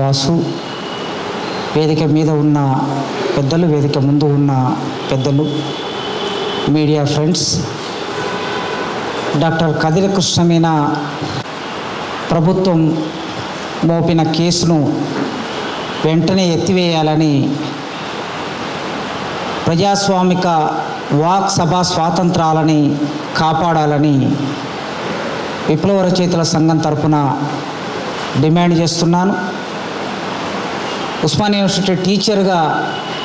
వాసు వేదిక మీద ఉన్న పెద్దలు వేదిక ముందు ఉన్న పెద్దలు మీడియా ఫ్రెండ్స్ డాక్టర్ కదిరి కృష్ణమైన ప్రభుత్వం మోపిన కేసును వెంటనే ఎత్తివేయాలని ప్రజాస్వామిక వాక్ సభా స్వాతంత్రాలని కాపాడాలని విప్లవ రచయితల సంఘం తరపున డిమాండ్ చేస్తున్నాను. ఉస్మాన్ యూనివర్సిటీ టీచర్గా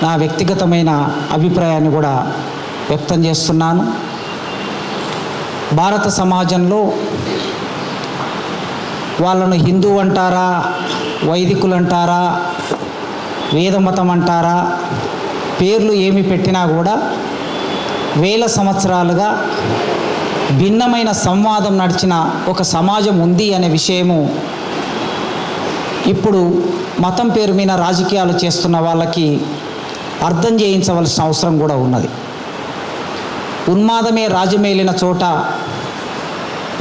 నా వ్యక్తిగతమైన అభిప్రాయాన్ని కూడా వ్యక్తం చేస్తున్నాను. భారత సమాజంలో వాళ్ళను హిందూ అంటారా వైదికులు అంటారా వేదమతం అంటారా పేర్లు ఏమి పెట్టినా కూడా వేల సంవత్సరాలుగా భిన్నమైన సంవాదం నడిచిన ఒక సమాజం ఉంది అనే విషయము ఇప్పుడు మతం పేరు మీద రాజకీయాలు చేస్తున్న వాళ్ళకి అర్థం చేయించవలసిన అవసరం కూడా ఉన్నది. ఉన్మాదమే రాజమేలిన చోట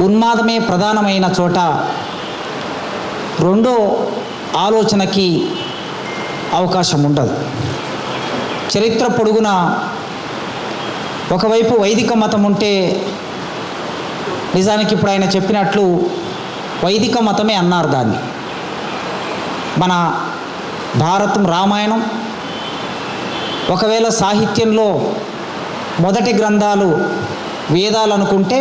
ఉన్మాదమే ప్రధానమైన చోట రెండో ఆలోచనకి అవకాశం ఉండదు. చరిత్ర పొడుగున ఒకవైపు వైదిక మతం ఉంటే నిజానికి ఇప్పుడు ఆయన చెప్పినట్లు వైదిక మతమే అన్నారు దాన్ని. మన భారతం రామాయణం. ఒకవేళ సాహిత్యంలో మొదటి గ్రంథాలు వేదాలు అనుకుంటే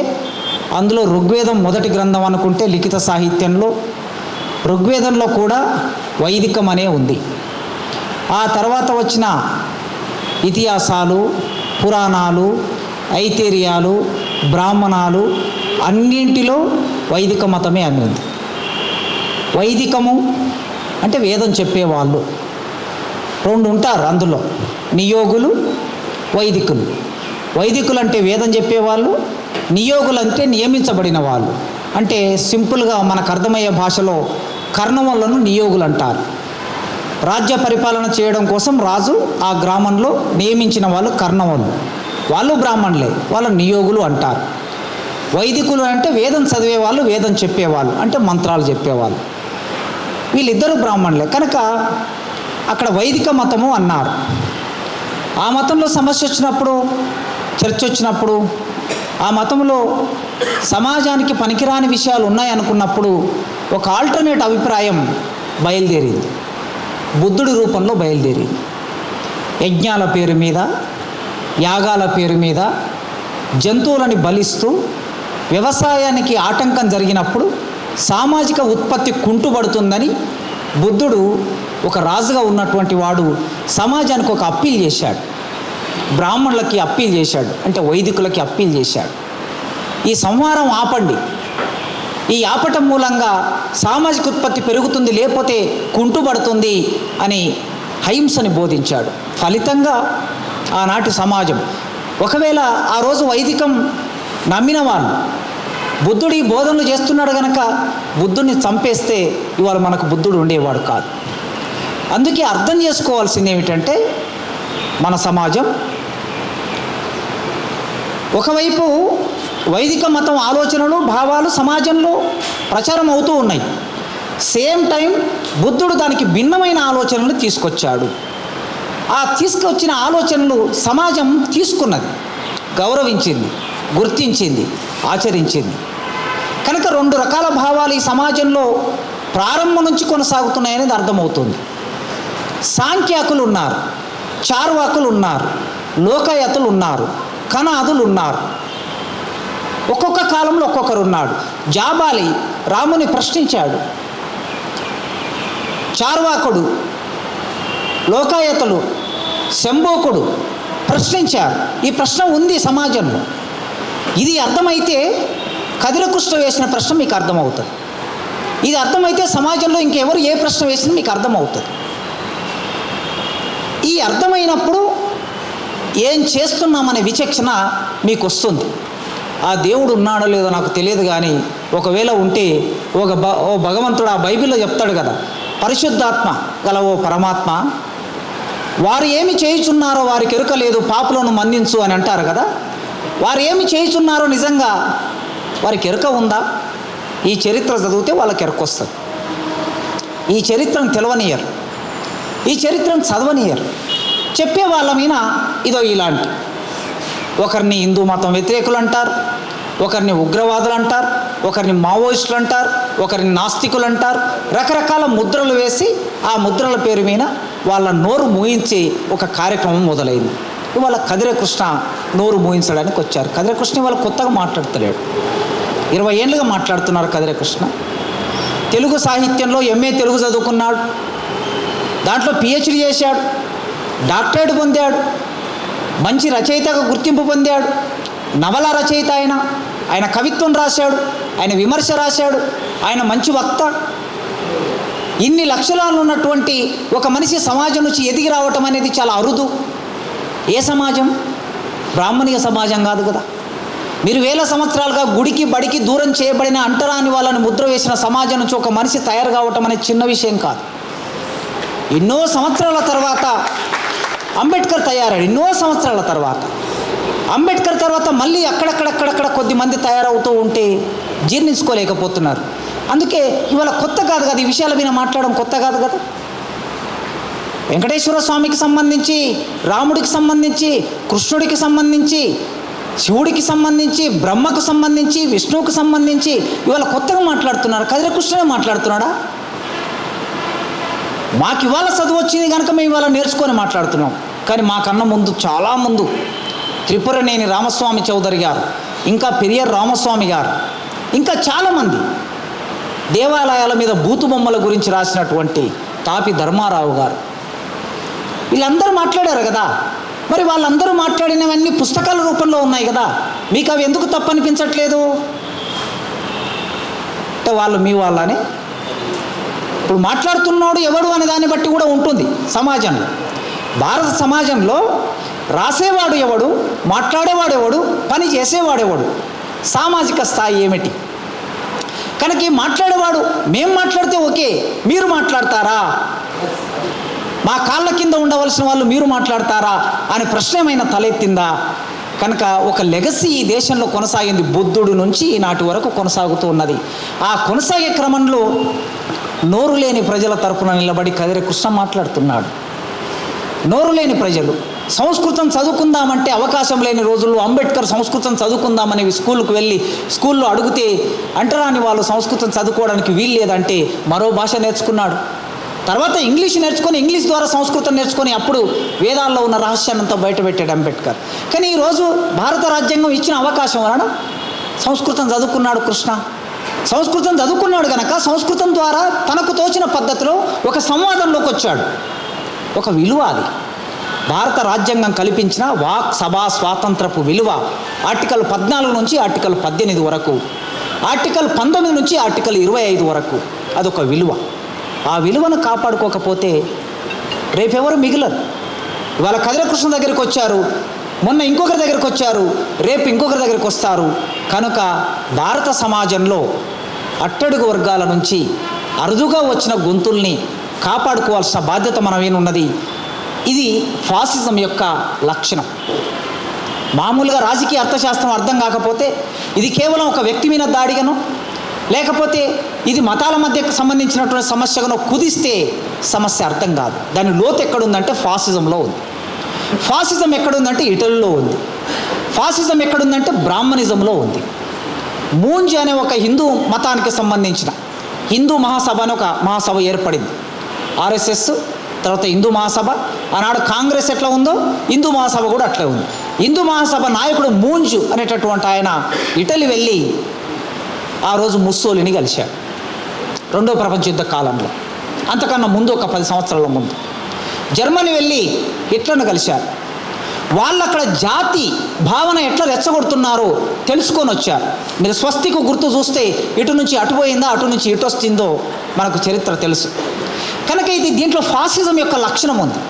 అందులో ఋగ్వేదం మొదటి గ్రంథం అనుకుంటే లిఖిత సాహిత్యంలో ఋగ్వేదంలో కూడా వైదికం అనే ఉంది. ఆ తర్వాత వచ్చిన ఇతిహాసాలు పురాణాలు ఐతేరియాలు బ్రాహ్మణాలు అన్నింటిలో వైదిక మతమే అని ఉంది వైదికము అంటే వేదం చెప్పేవాళ్ళు. రెండు ఉంటారు అందులో. నియోగులు వైదికులు. వైదికులు అంటే వేదం చెప్పేవాళ్ళు నియోగులు అంటే నియమించబడిన వాళ్ళు. అంటే సింపుల్గా మనకు అర్థమయ్యే భాషలో కర్ణములను నియోగులు అంటారు. రాజ్య పరిపాలన చేయడం కోసం రాజు ఆ గ్రామంలో నియమించిన వాళ్ళు కర్ణములు వాళ్ళు బ్రాహ్మణులే వాళ్ళ నియోగులు అంటారు. వైదికులు అంటే వేదం చదివే వాళ్ళు వేదం చెప్పేవాళ్ళు అంటే మంత్రాలు చెప్పేవాళ్ళు. వీళ్ళిద్దరూ బ్రాహ్మణులే. కనుక అక్కడ వైదిక మతము అన్నారు. ఆ మతంలో సమస్య వచ్చినప్పుడు చర్చ వచ్చినప్పుడు ఆ మతంలో సమాజానికి పనికిరాని విషయాలు ఉన్నాయనుకున్నప్పుడు ఒక ఆల్టర్నేట్ అభిప్రాయం బయలుదేరింది. బుద్ధుడి రూపంలో బయలుదేరింది. యజ్ఞాల పేరు మీద యాగాల పేరు మీద జంతువులని బలిస్తూ వ్యవసాయానికి ఆటంకం జరిగినప్పుడు సామాజిక ఉత్పత్తి కుంటుపడుతుందని బుద్ధుడు ఒక రాజుగా ఉన్నటువంటి వాడు సమాజానికి ఒక అప్పీల్ చేశాడు. బ్రాహ్మణులకి అప్పీల్ చేశాడు. అంటే వైదికులకి అప్పీల్ చేశాడు. ఈ సంహారం ఆపండి. ఈ ఆపటం మూలంగా సామాజిక ఉత్పత్తి పెరుగుతుంది లేకపోతే కుంటుపడుతుంది అని అహింసని బోధించాడు. ఫలితంగా ఆనాటి సమాజం. ఒకవేళ ఆ రోజు వైదికం నమ్మిన వాళ్ళు బుద్ధుడు ఈ బోధనలు చేస్తున్నాడు గనక బుద్ధుడిని చంపేస్తే ఇవాళ మనకు బుద్ధుడు ఉండేవాడు కాదు. అందుకే అర్థం చేసుకోవాల్సింది ఏమిటంటే మన సమాజం. ఒకవైపు వైదిక మతం ఆలోచనలు భావాలు సమాజంలో ప్రచారం అవుతూ ఉన్నాయి. సేమ్ టైం బుద్ధుడు దానికి భిన్నమైన ఆలోచనలు తీసుకొచ్చాడు. ఆ తీసుకొచ్చిన ఆలోచనలు సమాజం తీసుకున్నది. గౌరవించింది గుర్తించింది ఆచరించింది. కనుక రెండు రకాల భావాలు ఈ సమాజంలో ప్రారంభం నుంచి కొనసాగుతున్నాయనేది అర్థమవుతుంది. సాంఖ్యాకులు ఉన్నారు చార్వాకులు ఉన్నారు లోకయతులు ఉన్నారు కనాదులు ఉన్నారు. ఒక్కొక్క కాలంలో ఒక్కొక్కరు ఉన్నాడు. జాబాలి రాముని ప్రశ్నించాడు. చార్వాకుడు లోకాయతులు శంభోకుడు ప్రశ్నించారు. ఈ ప్రశ్న ఉంది సమాజంలో. ఇది అర్థమైతే కదిరకృష్ణ వేసిన ప్రశ్న మీకు అర్థమవుతుంది. ఇది అర్థమైతే సమాజంలో ఇంకెవరు ఏ ప్రశ్న వేసినా మీకు అర్థమవుతుంది. ఈ అర్థమైనప్పుడు ఏం చేస్తున్నామనే విచక్షణ మీకు వస్తుంది ఆ దేవుడు ఉన్నాడో లేదో నాకు తెలియదు కానీ ఒకవేళ ఉంటే ఒక భ ఓ భగవంతుడు ఆ బైబిల్లో చెప్తాడు కదా పరిశుద్ధాత్మ గల ఓ పరమాత్మ వారు ఏమి చేయుచున్నారో వారికి ఎరుక లేదు పాపలను మన్నించు అని అంటారు కదా వారు ఏమి చేయుచున్నారో నిజంగా వారికి ఎరుక ఉందా? ఈ చరిత్ర చదివితే వాళ్ళకి ఎరుక వస్తుంది. ఈ చరిత్రను తెలవనియరు. ఈ చరిత్రను చదవనియరు. చెప్పే వాళ్ళ మీద ఇదో ఇలాంటి. ఒకరిని హిందూ మతం వ్యతిరేకులు అంటారు ఒకరిని ఉగ్రవాదులు అంటారు ఒకరిని మావోయిస్టులు అంటారు ఒకరిని నాస్తికులు అంటారు. రకరకాల ముద్రలు వేసి ఆ ముద్రల పేరు మీద వాళ్ళ నోరు ముగించి ఒక కార్యక్రమం మొదలైంది. ఇవాళ కదిరకృష్ణ నోరు మూయించడానికి వచ్చారు. కదిరకృష్ణ ఇవాళ కొత్తగా మాట్లాడతలేడు. ఇరవై ఏళ్ళుగా మాట్లాడుతున్నారు కదిరకృష్ణ తెలుగు సాహిత్యంలో ఎంఏ తెలుగు చదువుకున్నాడు. దాంట్లో పిహెచ్డి చేశాడు. డాక్టరేట్ పొందాడు. మంచి రచయితగా గుర్తింపు పొందాడు. నవల రచయిత ఆయన. ఆయన కవిత్వం రాశాడు. ఆయన విమర్శ రాశాడు. ఆయన మంచి వక్త. ఇన్ని లక్షణాలు ఉన్నటువంటి ఒక మనిషి సమాజం నుంచి ఎదిగి రావటం అనేది చాలా అరుదు. ఏ సమాజం? బ్రాహ్మణీయ సమాజం కాదు కదా. మీరు వేల సంవత్సరాలుగా గుడికి బడికి దూరం చేయబడిన అంటరాని వాళ్ళని ముద్ర వేసిన సమాజం నుంచి ఒక మనిషి తయారు కావటం అనేది చిన్న విషయం కాదు. ఎన్నో సంవత్సరాల తర్వాత అంబేద్కర్ తయారాడు ఎన్నో సంవత్సరాల తర్వాత. అంబేద్కర్ తర్వాత మళ్ళీ అక్కడక్కడక్కడక్కడ కొద్ది మంది తయారవుతూ ఉంటే జీర్ణించుకోలేకపోతున్నారు. అందుకే ఇవాళ కొత్త కాదు కదా ఈ విషయాల మీద మాట్లాడడం కొత్త కాదు కదా. వెంకటేశ్వర స్వామికి సంబంధించి రాముడికి సంబంధించి కృష్ణుడికి సంబంధించి శివుడికి సంబంధించి బ్రహ్మకు సంబంధించి విష్ణువుకు సంబంధించి ఇవాళ కొత్తగా మాట్లాడుతున్నారు. కదిర కృష్ణుడే మాట్లాడుతున్నాడా? మాకు ఇవాళ చదువు వచ్చింది కనుక మేము ఇవాళ నేర్చుకొని మాట్లాడుతున్నాం. కానీ మాకన్నా ముందు చాలా ముందు త్రిపురనేని రామస్వామి చౌదరి గారు ఇంకా పెరియర్ రామస్వామి గారు ఇంకా చాలామంది దేవాలయాల మీద బూతు బొమ్మల గురించి రాసినటువంటి తాపి ధర్మారావు గారు వీళ్ళందరూ మాట్లాడారు కదా. మరి వాళ్ళందరూ మాట్లాడినవన్నీ పుస్తకాల రూపంలో ఉన్నాయి కదా. మీకు అవి ఎందుకు తప్పు అనిపించట్లేదు అంటే వాళ్ళు మీ వాళ్ళని. ఇప్పుడు మాట్లాడుతున్నాడు ఎవడు అనే దాన్ని బట్టి కూడా ఉంటుంది సమాజంలో. భారత సమాజంలో రాసేవాడు ఎవడు మాట్లాడేవాడు ఎవడు పని చేసేవాడు ఎవడు? సామాజిక స్థాయి ఏమిటి? కనుక ఈ మాట్లాడేవాడు మేం మాట్లాడితే ఓకే మీరు మాట్లాడతారా? మా కాళ్ళ కింద ఉండవలసిన వాళ్ళు మీరు మాట్లాడతారా అనే ప్రశ్న ఏమైనా తలెత్తిందా? కనుక ఒక లెగసీ ఈ దేశంలో కొనసాగింది. బుద్ధుడు నుంచి ఈనాటి వరకు కొనసాగుతూ ఉన్నది. ఆ కొనసాగే క్రమంలో నోరు లేని ప్రజల తరపున నిలబడి కదిరి కృష్ణ మాట్లాడుతున్నాడు. నోరు లేని ప్రజలు సంస్కృతం చదువుకుందామంటే అవకాశం లేని రోజుల్లో అంబేద్కర్ సంస్కృతం చదువుకుందామని స్కూల్కి వెళ్ళి స్కూల్లో అడిగితే అంటరాని వాళ్ళు సంస్కృతం చదువుకోవడానికి వీలు లేదంటే మరో భాష నేర్చుకున్నాడు. తర్వాత ఇంగ్లీష్ నేర్చుకొని ఇంగ్లీష్ ద్వారా సంస్కృతం నేర్చుకొని అప్పుడు వేదాల్లో ఉన్న రహస్యాన్నంతా బయటపెట్టాడు అంబేద్కర్. కానీ ఈరోజు భారత రాజ్యాంగం ఇచ్చిన అవకాశం వలన సంస్కృతం చదువుకున్నాడు కృష్ణ. సంస్కృతం చదువుకున్నాడు కనుక సంస్కృతం ద్వారా తనకు తోచిన పద్ధతిలో ఒక సంవాదంలోకి వచ్చాడు. ఒక విలువ అది. భారత రాజ్యాంగం కల్పించిన వాక్ సభా స్వాతంత్రపు విలువ ఆర్టికల్ పద్నాలుగు నుంచి ఆర్టికల్ పద్దెనిమిది వరకు ఆర్టికల్ పంతొమ్మిది నుంచి ఆర్టికల్ ఇరవై ఐదు వరకు అదొక విలువ. ఆ విలువను కాపాడుకోకపోతే రేపెవరు మిగిలరు? ఇవాళ కదిరకృష్ణ దగ్గరికి వచ్చారు మొన్న ఇంకొకరి దగ్గరికి వచ్చారు రేపు ఇంకొకరి దగ్గరికి వస్తారు. కనుక భారత సమాజంలో అట్టడుగు వర్గాల నుంచి అరుదుగా వచ్చిన గొంతుల్ని కాపాడుకోవాల్సిన బాధ్యత మనమేనున్నది ఇది ఫాసిజం యొక్క లక్షణం. మామూలుగా రాజకీయ అర్థశాస్త్రం అర్థం కాకపోతే ఇది కేవలం ఒక వ్యక్తి మీద దాడిగను. లేకపోతే ఇది మతాల మధ్యకు సంబంధించినటువంటి సమస్యగానో కుదిస్తే సమస్య అర్థం కాదు. దాని లోతు ఎక్కడుందంటే ఫాసిజంలో ఉంది. ఫాసిజం ఎక్కడుందంటే ఇటలీలో ఉంది. ఫాసిజం ఎక్కడుందంటే బ్రాహ్మణిజంలో ఉంది. మూంజి అనే ఒక హిందూ మతానికి సంబంధించిన హిందూ మహాసభ అని ఒక మహాసభ ఏర్పడింది. ఆర్ఎస్ఎస్ తర్వాత హిందూ మహాసభ ఆనాడు కాంగ్రెస్ ఎట్లా ఉందో హిందూ మహాసభ కూడా అట్లే ఉంది. హిందూ మహాసభ నాయకుడు మూంజు అనేటటువంటి ఆయన ఇటలీ వెళ్ళి ఆ రోజు ముస్సోలిని కలిశాడు. రెండో ప్రపంచ యుద్ధ కాలంలో. అంతకన్నా ముందు ఒక పది సంవత్సరాల ముందు. జర్మనీ వెళ్ళి హిట్లర్ను కలిశారు. వాళ్ళు అక్కడ జాతి భావన ఎట్లా రెచ్చగొడుతున్నారో తెలుసుకొని వచ్చారు. మీరు స్వస్తికు గుర్తు చూస్తే ఇటు నుంచి అటు పోయిందా అటు నుంచి ఇటు వస్తుందో మనకు చరిత్ర తెలుసు. కనుక ఇది దీంట్లో ఫాసిజం యొక్క లక్షణం ఉంది.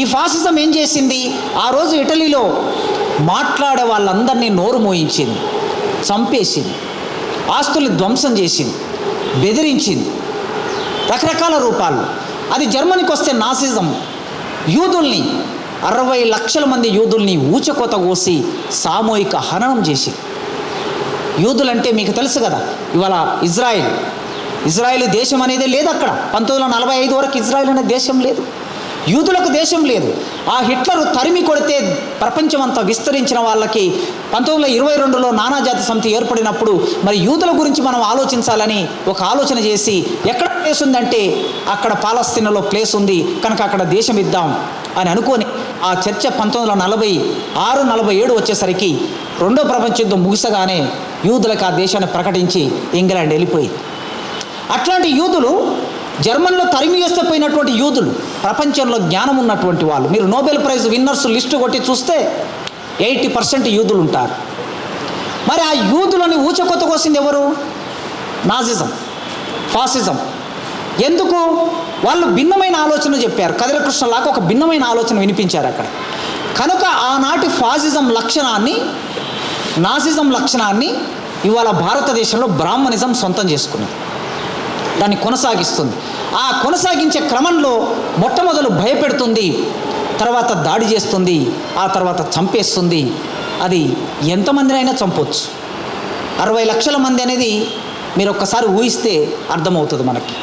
ఈ ఫాసిజం ఏం చేసింది? ఆ రోజు ఇటలీలో మాట్లాడే వాళ్ళందరినీ నోరు మోయించింది చంపేసింది ఆస్తుల్ని ధ్వంసం చేసింది. బెదిరించింది. రకరకాల రూపాల్లో అది జర్మనీకి వస్తే నాసిజం. యూదుల్ని అరవై లక్షల మంది యూదుల్ని ఊచకోత కోసి సామూహిక హననం చేసి యూదులంటే మీకు తెలుసు కదా ఇవాళ ఇజ్రాయిల్. ఇజ్రాయెల్ దేశం అనేది లేదు అక్కడ. పంతొమ్మిది వందల నలభై ఐదు వరకు ఇజ్రాయెల్ అనే దేశం లేదు. యూదులకు దేశం లేదు. ఆ హిట్లర్ తరిమి కొడితే ప్రపంచం అంతా విస్తరించిన వాళ్ళకి పంతొమ్మిది వందల ఇరవై రెండులో నానాజాతి సమితి ఏర్పడినప్పుడు మరి యూదుల గురించి మనం ఆలోచించాలని ఒక ఆలోచన చేసి ఎక్కడ ప్లేస్ ఉందంటే అక్కడ పాలస్తీనలో ప్లేస్ ఉంది కనుక అక్కడ దేశం ఇద్దాం అని అనుకొని ఆ చర్చ పంతొమ్మిది వందల నలభై ఆరు నలభై ఏడు వచ్చేసరికి రెండో ప్రపంచ యుద్ధం ముగిసగానే యూదులకు ఆ దేశాన్ని ప్రకటించి ఇంగ్లాండ్ వెళ్ళిపోయింది. అట్లాంటి యూదులు జర్మన్లో తరిమి వేస్తే పోయినటువంటి యూదులు ప్రపంచంలో జ్ఞానం ఉన్నటువంటి వాళ్ళు. మీరు నోబెల్ ప్రైజ్ విన్నర్స్ లిస్టు కొట్టి చూస్తే ఎయిటీ పర్సెంట్ యూదులు ఉంటారు మరి ఆ యూదులని ఊచకొత్త కోసింది ఎవరు? Nazism fascism. ఎందుకు? వాళ్ళు భిన్నమైన ఆలోచన చెప్పారు. కదిరకృష్ణలాగా ఒక భిన్నమైన ఆలోచన వినిపించారు అక్కడ. కనుక ఆనాటి ఫాసిజం లక్షణాన్ని నాసిజం లక్షణాన్ని ఇవాళ భారతదేశంలో బ్రాహ్మణిజం సొంతం చేసుకున్నది. దాన్ని కొనసాగిస్తుంది. ఆ కొనసాగించే క్రమంలో మొట్టమొదలు భయపెడుతుంది తర్వాత దాడి చేస్తుంది ఆ తర్వాత చంపేస్తుంది. అది ఎంతమందినైనా చంపొచ్చు. అరవై లక్షల మంది అనేది మీరు ఒక్కసారి ఊహిస్తే అర్థమవుతుంది మనకి.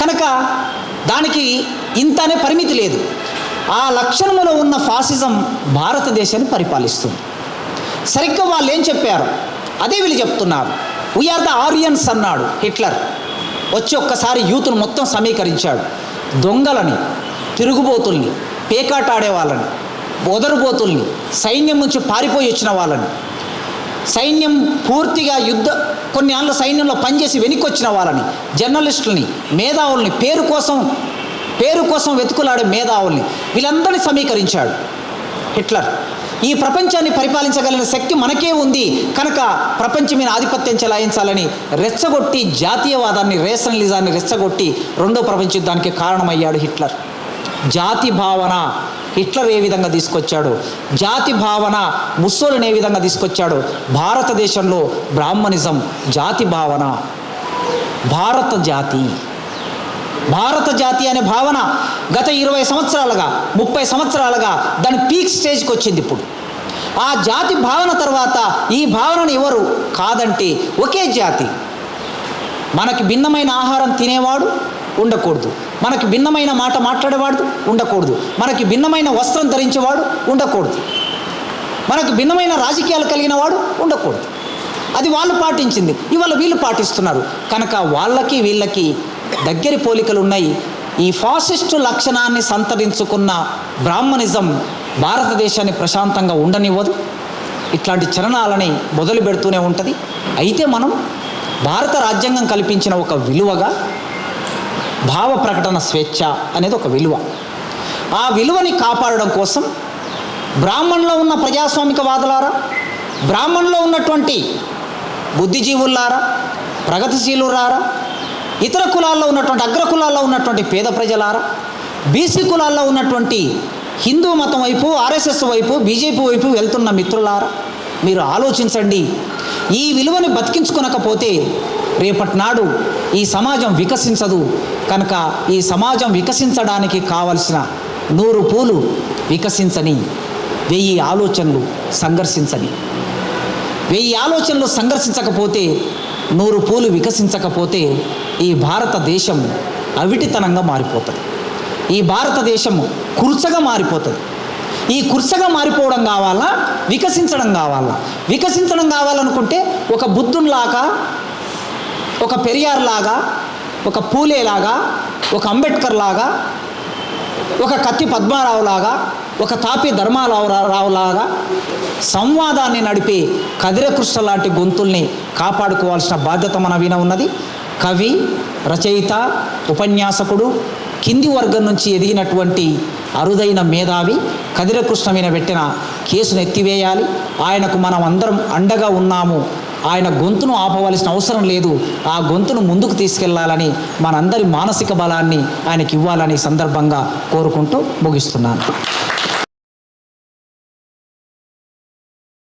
కనుక దానికి ఇంతనే పరిమితి లేదు. ఆ లక్షణములో ఉన్న ఫాసిజం భారతదేశాన్ని పరిపాలిస్తుంది. సరిగ్గా వాళ్ళు ఏం చెప్పారు? అదే వీళ్ళు చెప్తున్నారు. వీఆర్ ద ఆరియన్స్ అన్నాడు హిట్లర్. వచ్చి ఒక్కసారి యూత్ను మొత్తం సమీకరించాడు. దొంగలని తిరుగుబోతుల్ని పేకాటాడే వాళ్ళని వదరుబోతుల్ని సైన్యం నుంచి పారిపోయి వచ్చిన వాళ్ళని సైన్యం పూర్తిగా యుద్ధ కొన్ని ఆళ్ళ సైన్యంలో పనిచేసి వెనక్కి వాళ్ళని జర్నలిస్టుల్ని మేధావుల్ని పేరు కోసం పేరు కోసం వెతుకులాడే మేధావుల్ని వీళ్ళందరినీ సమీకరించాడు హిట్లర్. ఈ ప్రపంచాన్ని పరిపాలించగలిగిన శక్తి మనకే ఉంది. కనుక ప్రపంచం మీద ఆధిపత్యం చెలాయించాలని రెచ్చగొట్టి జాతీయవాదాన్ని రేషనలిజాన్ని రెచ్చగొట్టి రెండో ప్రపంచ యుద్ధానికి కారణమయ్యాడు హిట్లర్. జాతి భావన హిట్లర్ ఏ విధంగా తీసుకొచ్చాడు? జాతి భావన ముస్సోలిని ఏ విధంగా తీసుకొచ్చాడు? భారతదేశంలో బ్రాహ్మణిజం జాతి భావన. భారత జాతి. భారత జాతి అనే భావన గత ఇరవై సంవత్సరాలుగా ముప్పై సంవత్సరాలుగా దాని పీక్ స్టేజ్కి వచ్చింది ఇప్పుడు. ఆ జాతి భావన తర్వాత ఈ భావనను ఎవరు? కాదంటే ఒకే జాతి. మనకి భిన్నమైన ఆహారం తినేవాడు ఉండకూడదు. మనకి భిన్నమైన మాట మాట్లాడేవాడు ఉండకూడదు. మనకి భిన్నమైన వస్త్రం ధరించేవాడు ఉండకూడదు. మనకు భిన్నమైన రాజకీయాలు కలిగిన వాడు ఉండకూడదు. అది వాళ్ళు పాటించింది. ఇవాళ వీళ్ళు పాటిస్తున్నారు. కనుక వాళ్ళకి వీళ్ళకి దగ్గరి పోలికలు ఉన్నాయి ఈ ఫాసిస్టు లక్షణాన్ని సంతరించుకున్న బ్రాహ్మణిజం భారతదేశాన్ని ప్రశాంతంగా ఉండనివ్వదు. ఇట్లాంటి చలనాలని మొదలు పెడుతూనే ఉంటుంది. అయితే మనం భారత రాజ్యాంగం కల్పించిన ఒక విలువగా భావ ప్రకటన స్వేచ్ఛ అనేది ఒక విలువ. ఆ విలువని కాపాడడం కోసం బ్రాహ్మణులో ఉన్న ప్రజాస్వామికవాదులారా బ్రాహ్మణులో ఉన్నటువంటి బుద్ధిజీవులారా ప్రగతిశీలురారా ఇతర కులాల్లో ఉన్నటువంటి అగ్ర కులాల్లో ఉన్నటువంటి పేద ప్రజలారా? బీసీ కులాల్లో ఉన్నటువంటి హిందూ మతం వైపు ఆర్ఎస్ఎస్ వైపు బీజేపీ వైపు వెళ్తున్న మిత్రులారా మీరు ఆలోచించండి. ఈ విలువని బతికించుకొనకపోతే రేపటి నాడు ఈ సమాజం వికసించదు. కనుక ఈ సమాజం వికసించడానికి కావలసిన నూరు పూలు వికసించని వెయ్యి ఆలోచనలు సంఘర్షించని. వెయ్యి ఆలోచనలు సంఘర్షించకపోతే నూరు పూలు వికసించకపోతే ఈ భారతదేశం అవిటితనంగా మారిపోతుంది. ఈ భారతదేశం కుర్చగా మారిపోతుంది. ఈ కుర్చగా మారిపోవడం కావాలా? వికసించడం కావాలా? వికసించడం కావాలనుకుంటే ఒక బుద్ధునిలాగా ఒక పెరియార్ లాగా ఒక పూలేలాగా ఒక అంబేద్కర్ లాగా ఒక కత్తి పద్మారావు లాగా ఒక తాపి ధర్మారావు రావు సంవాదాన్ని నడిపే కదిరకృష్ణ లాంటి గొంతుల్ని కాపాడుకోవాల్సిన బాధ్యత మన వీణ ఉన్నది. కవి రచయిత ఉపన్యాసకుడు కింది వర్గం నుంచి ఎదిగినటువంటి అరుదైన మేధావి కదిరకృష్ణ మీద పెట్టిన కేసును ఎత్తివేయాలి. ఆయనకు మనం అందరం అండగా ఉన్నాము. ఆయన గొంతును ఆపవలసిన అవసరం లేదు. ఆ గొంతును ముందుకు తీసుకెళ్ళాలని మనందరి మానసిక బలాన్ని ఆయనకి ఇవ్వాలని సందర్భంగా కోరుకుంటూ ముగిస్తున్నాను.